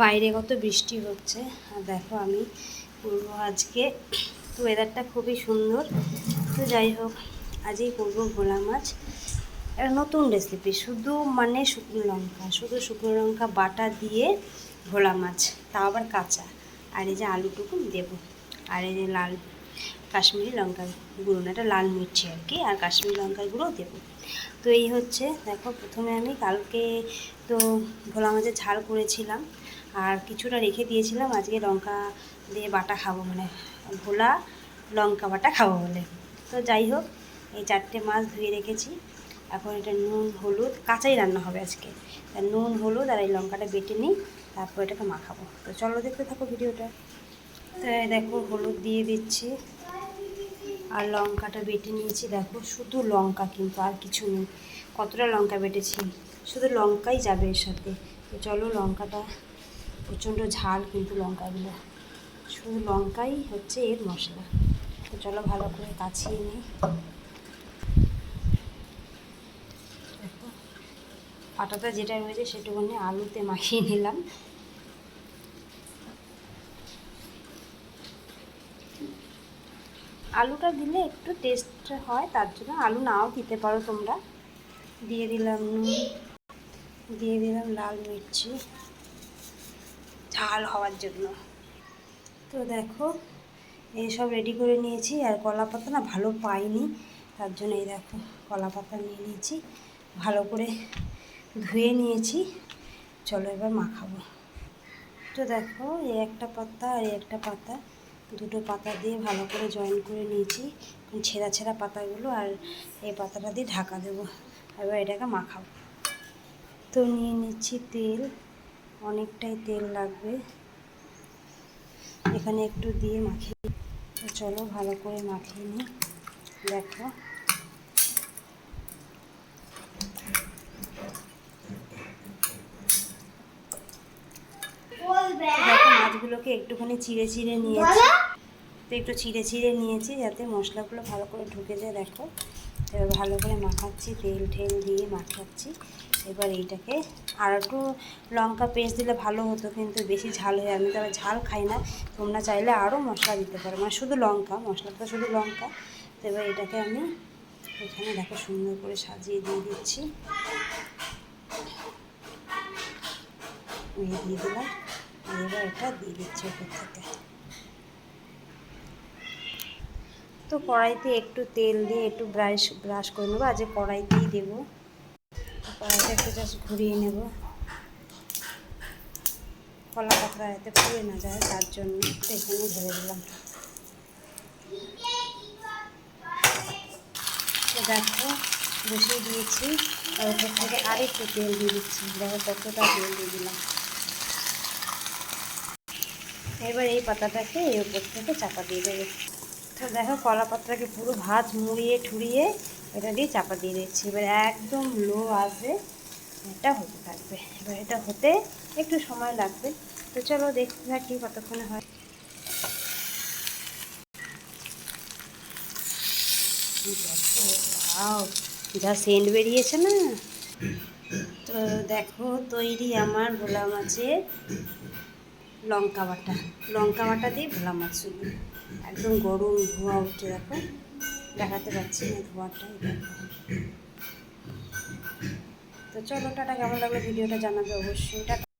বাইরে কত বৃষ্টি হচ্ছে, আর দেখো আমি করব আজকে। তো ওয়েদারটা খুবই সুন্দর। তো যাই হোক, আজই করব ভোলা মাছ। একটা নতুন রেসিপি শুধু মানে শুকনো লঙ্কা, শুধু শুকনো লঙ্কা বাটা দিয়ে ভোলা মাছ, তাও আবার কাঁচা। আর এই যে আলুটুকু দেবো। আর এই যে লাল কাশ্মীরি লঙ্কার গুঁড়ো না, এটা লাল মির্চি আর কি, আর কাশ্মীরি লঙ্কার গুঁড়ো দেবো। তো এই হচ্ছে, দেখো প্রথমে আমি কালকে তো ভোলা মাছের ঝাল করেছিলাম। আর কিছুটা রেখে দিয়েছিলাম, আজকে লঙ্কা দিয়ে বাটা খাব মানে ভোলা লঙ্কা বাটা খাব বলে। তো যাই হোক, এই চারটে মাছ ধুয়ে রেখেছি। এখন এটা নুন, হলুদ, কাঁচাই রান্না হবে আজকে। নুন, হলুদ আর এই লঙ্কাটা বেটে নিই, তারপর এটাকে মাখাবো। তো চলো দেখতে থাকো ভিডিওটা। তো দেখো, হলুদ দিয়ে দিচ্ছি। আর লঙ্কাটা বেটে নিয়েছি, দেখো শুধু লঙ্কা কিন্তু আর কিছু নেই। কতটা লঙ্কা বেটেছি? শুধু লঙ্কাই যাবে এর সাথে। তো চলো লঙ্কাটা প্রচণ্ড ঝাল কিন্তু লঙ্কাগুলো। শুধু লঙ্কাই হচ্ছে এর মশলা। তো চলো ভালো করে কাছিয়ে নিই। আটাটা যেটা রয়েছে সেটুকুনি আলুতে মাখিয়ে নিলাম। আলুটা দিলে একটু টেস্ট হয়, তার জন্য আলু নাও দিতে পারো তোমরা। দিয়ে দিলাম নুন, দিয়ে দিলাম লাল মির্চি। ঝাল হওয়ার জন্য। তো দেখো এইসব রেডি করে নিয়েছি আর কলা পাতা না ভালো পাইনি, তার জন্য এই দেখো কলা পাতা নিয়ে নিয়েছি, ভালো করে ধুয়ে নিয়েছি। চলো এবার মাখাবো। তো দেখো, এই একটা পাতা আর এই একটা পাতা, দুটো পাতা দিয়ে ভালো করে জয়েন করে নিয়েছি, ছেঁড়া ছেঁড়া পাতাগুলো আর এই পাতাটা দিয়ে ঢাকা দেবো। এবার এটাকে মাখাবো। তো নিয়ে নিচ্ছি তেল। অনেকটাই তেল লাগবে। এখানে একটু দিয়ে মাখিয়ে তো চলো ভালো করে মাখিয়ে নিই। দেখো। মাছগুলোকে একটুখানি চিড়ে চিড়ে নিয়েছি। তো একটু চিড়ে চিড়ে নিয়েছি যাতে মশলাগুলো ভালো করে ঢুকে যায় দেখো। এবার ভালো করে মাখাচ্ছি, তেল ঠেল দিয়ে মাখাচ্ছি। এবার এইটাকে আর একটু লঙ্কা পেস্ট দিলে ভালো হতো, কিন্তু বেশি ঝাল হয়ে আমি তো আবার ঝাল খাই না। তোমরা চাইলে আরও মশলা দিতে পারো। মানে শুধু লঙ্কা, মশলাটা শুধু লঙ্কা। তো এবার এটাকে আমি এখানে দেখো সুন্দর করে সাজিয়ে দিয়ে দিচ্ছি। দিয়ে দিলাম। এবার এটা দিয়ে দিচ্ছি ওপর থেকে। তো কড়াইতে একটু তেল দিয়ে একটু ব্রাশ ব্রাশ করে নেব। আজকে কড়াইতেই দেবো। কড়াইটা একটু জাস্ট ঘুরিয়ে নেব। কলা পাতা এতে পুড়ে না যায়, তার জন্য এখানে ধরে দিলাম। দেখো, বসিয়ে দিয়েছি। আর ওপর থেকে আরেকটু তেল দিয়ে দিচ্ছি। দেখো কতটা তেল দিয়ে দিলাম। এবার এই পাতাটাকে এই উপর থেকে চাপা দিয়ে দেবে। তো দেখো কলা পাতাটাকে পুরো ভাজ, মুড়িয়ে ঠুরিয়ে এটা দিয়ে চাপা দিয়ে দিচ্ছি। এবার একদম লো আসবে এটা হতে থাকবে। এবার এটা হতে একটু সময় লাগবে। তো চলো দেখতে থাকি কতক্ষণে হয়। যা সেন্ট বেরিয়েছে না? তো দেখো, তৈরি আমার ভোলা মাছের লঙ্কা বাটা। লঙ্কা বাটা দিয়ে ভোলা মাছ। একদম গরম ধোঁয়া উঠে দেখো। দেখাতে পাচ্ছি না ধোঁয়াটাই দেখো। তো চলো, টাটা, কেমন লাগল ভিডিওটা জানাবে অবশ্যই।